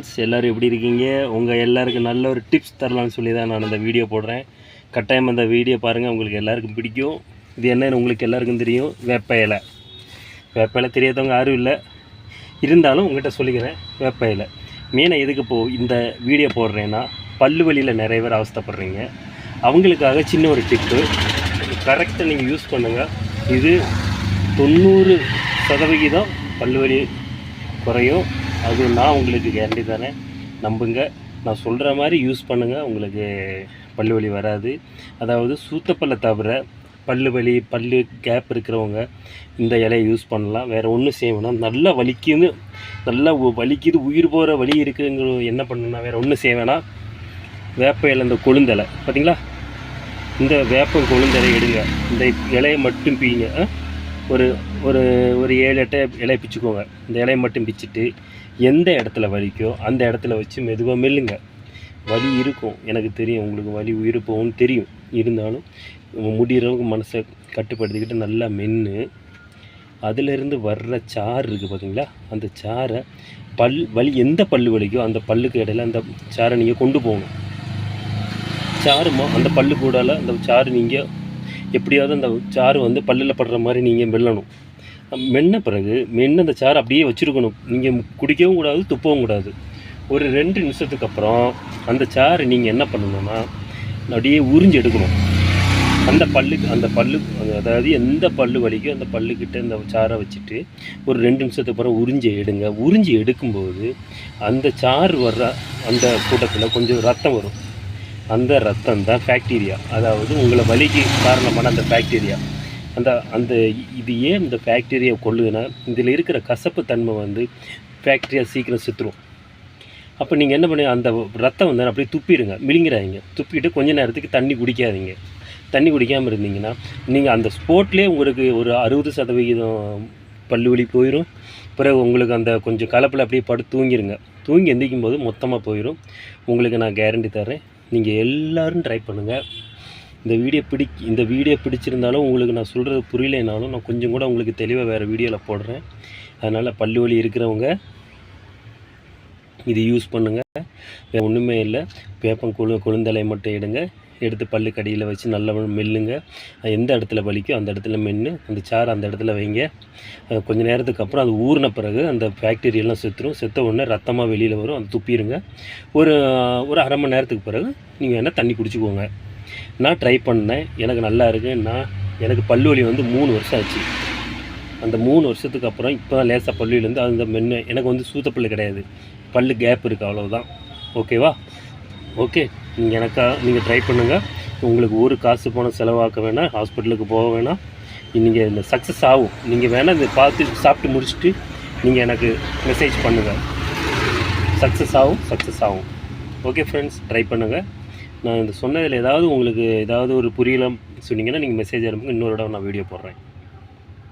Friends எல்லோரும் எப்படி இருக்கீங்க? உங்கள் எல்லாருக்கும் நல்ல ஒரு டிப்ஸ் தரலாம்னு சொல்லி தான் நான் அந்த வீடியோ போடுறேன். கட்டாயம் அந்த வீடியோ பாருங்கள் உங்களுக்கு எல்லாருக்கும் பிடிக்கும். இது என்னன்னு உங்களுக்கு எல்லாருக்கும் தெரியும். வேப்ப இலை வேப்ப இலை தெரியாதவங்க யாரும் இல்லை. இருந்தாலும் உங்கள்கிட்ட சொல்லிக்கிறேன் வேப்ப இலை மெயினாக எதுக்கு போ இந்த வீடியோ போடுறேன்னா பல்லு வலியில் நிறைய பேர் அவஸ்தைப்படுறீங்க. அவங்களுக்காக சின்ன ஒரு டிப்பு கரெக்டாக நீங்கள் யூஸ் பண்ணுங்கள் இது தொண்ணூறு சதவிகிதம் பல்லு வலி குறையும். அது நான் உங்களுக்கு கேரண்டி தரேன் நம்புங்க. நான் சொல்கிற மாதிரி யூஸ் பண்ணுங்கள் உங்களுக்கு பல்லு வலி வராது. அதாவது சூத்தப்பல்லை தவிர பல்லு வலி பல்லு கேப் இருக்கிறவங்க இந்த இலையை யூஸ் பண்ணலாம். வேறு ஒன்றும் செய்ய நல்லா வலிக்குது நல்லா வலிக்குது உயிர் போகிற வலி இருக்குங்கிற என்ன பண்ணணும்னா வேறு ஒன்றும் செய்ய வேப்ப இலை இந்த கொழுந்தலை. பார்த்தீங்களா இந்த வேப்பம் கொழுந்தலை எடுங்க. இந்த இலையை மட்டும் பீங்க ஆ? ஒரு ஒரு ஒரு ஏழு எட்டை இலையை பிச்சுக்கோங்க இந்த இலையை மட்டும் பிச்சுட்டு எந்த இடத்துல வலிக்கோ அந்த இடத்துல வச்சு மெதுவாக மெல்லுங்க. வலி இருக்கும். எனக்கு தெரியும். உங்களுக்கு வலி உயிர் போகும்னு தெரியும். இருந்தாலும் முடிகிற அளவுக்கு மனசை கட்டுப்படுத்திக்கிட்டு நல்லா மென்று அதிலிருந்து வர்ற சாறு இருக்குது பார்த்தீங்களா அந்த சாறை பல் வலி எந்த பல்லு வலிக்கோ அந்த பல்லுக்கு இடையில அந்த சாறை நீங்கள் கொண்டு போகணும். சாறு அந்த பல்லு கூடால அந்த சாறு நீங்கள் எப்படியாவது அந்த சாறு வந்து பல்லில் படுற மாதிரி நீங்கள் மெல்லணும். மென்ன பிறகு மென்று அந்த சாறு அப்படியே வச்சுருக்கணும். நீங்கள் குடிக்கவும் கூடாது துப்பவும் கூடாது. ஒரு ரெண்டு நிமிஷத்துக்கு அப்புறம் அந்த சாறு நீங்கள் என்ன பண்ணணும்னா அப்படியே உறிஞ்சு எடுக்கணும். அந்த பல்லுக்கு அந்த பல்லு அதாவது எந்த பல்லு வலிக்கோ அந்த பல்லுக்கிட்ட அந்த சாறை வச்சுட்டு ஒரு ரெண்டு நிமிஷத்துக்கு அப்புறம் உறிஞ்சி எடுங்க. உறிஞ்சி எடுக்கும்போது அந்த சாறு வர்ற அந்த கூட்டத்தில் கொஞ்சம் ரத்தம் வரும். அந்த ரத்தம் தான் ஃபேக்டீரியா அதாவது உங்களை வலிக்கு காரணமான அந்த ஃபேக்டீரியா அந்த அந்த இது ஏன் இந்த பாக்டீரியா கொள்ளுதுன்னா இதில் இருக்கிற கசப்பு தன்மை வந்து பாக்டீரியா சீக்கிரம் சுற்றுரும் அப்போ நீங்கள் என்ன பண்ணி அந்த ரத்தம் வந்து அப்படியே துப்பிடுங்க. மிளிங்கிறாதீங்க. துப்பிட்டு கொஞ்ச நேரத்துக்கு தண்ணி குடிக்காதீங்க. தண்ணி குடிக்காமல் இருந்தீங்கன்னா நீங்கள் அந்த ஸ்போர்ட்லேயே உங்களுக்கு ஒரு அறுபது சதவிகிதம் பல்லு வலி போயிடும் பிறகு உங்களுக்கு அந்த கொஞ்சம் கலப்பில் அப்படியே படுத்து தூங்கிடுங்க தூங்கி எந்திரிக்கும் போது மொத்தமாக போயிடும் உங்களுக்கு நான் கேரண்டி தரேன் நீங்கள் எல்லாரும் ட்ரை பண்ணுங்கள் இந்த வீடியோ பிடி இந்த வீடியோ பிடிச்சிருந்தாலும் உங்களுக்கு நான் சொல்கிறது புரியலைனாலும் நான் கொஞ்சம் கூட உங்களுக்கு தெளிவாக வேறு வீடியோவில் போடுறேன். அதனால் பல்லு வலி இருக்கிறவங்க இது யூஸ் பண்ணுங்கள் வேறு ஒன்றுமே இல்லை. வேப்பம் கொழு கொழுந்தலை மட்டும் எடுங்க. எடுத்து பல்லு கடியில் வச்சு நல்லா மெல்லுங்க. அது எந்த இடத்துல வலிக்கோ அந்த இடத்துல மென்று அந்த சாறு அந்த இடத்துல வைங்க. அது கொஞ்ச நேரத்துக்கு அப்புறம் அது ஊறின பிறகு அந்த பாக்டீரியெல்லாம் செத்துரும். செத்த உடனே ரத்தமாக வெளியில் வரும். அது துப்பிடுங்க. ஒரு ஒரு அரை மணி நேரத்துக்கு பிறகு நீங்கள் வேணால் தண்ணி குடிச்சுக்கோங்க. நான் ட்ரை பண்ணேன். எனக்கு நல்லா இருக்குது நான் எனக்கு பல்லு வலி வந்து மூணு வருஷம் ஆச்சு. அந்த மூணு வருஷத்துக்கு அப்புறம் இப்போ தான் லேசாக பல்லுலேருந்து அந்த மென்னு எனக்கு வந்து சூத்த பல்லு கிடையாது. பல்லு கேப் இருக்குது அவ்வளோதான் ஓகேவா ஓகே நீங்கள் எனக்கா நீங்கள் ட்ரை பண்ணுங்கள் உங்களுக்கு ஒரு காசு போன செலவாக்க வேணாம் ஹாஸ்பிட்டலுக்கு போக வேணாம். நீங்கள் இந்த சக்ஸஸ் ஆகும். நீங்கள் வேணால் இதை பார்த்து சாப்பிட்டு முடிச்சுட்டு நீங்கள் எனக்கு மெசேஜ் பண்ணுங்கள் சக்ஸஸ் ஆகும் சக்ஸஸ் ஆகும். ஓகே ஃப்ரெண்ட்ஸ் ட்ரை பண்ணுங்கள் நான் இந்த சொன்னதில் ஏதாவது உங்களுக்கு ஏதாவது ஒரு புரியல சொன்னீங்கன்னா நீங்கள் மெசேஜ் அனுப்புங்க. இன்னொரு இடம் நான் வீடியோ போடுறேன்.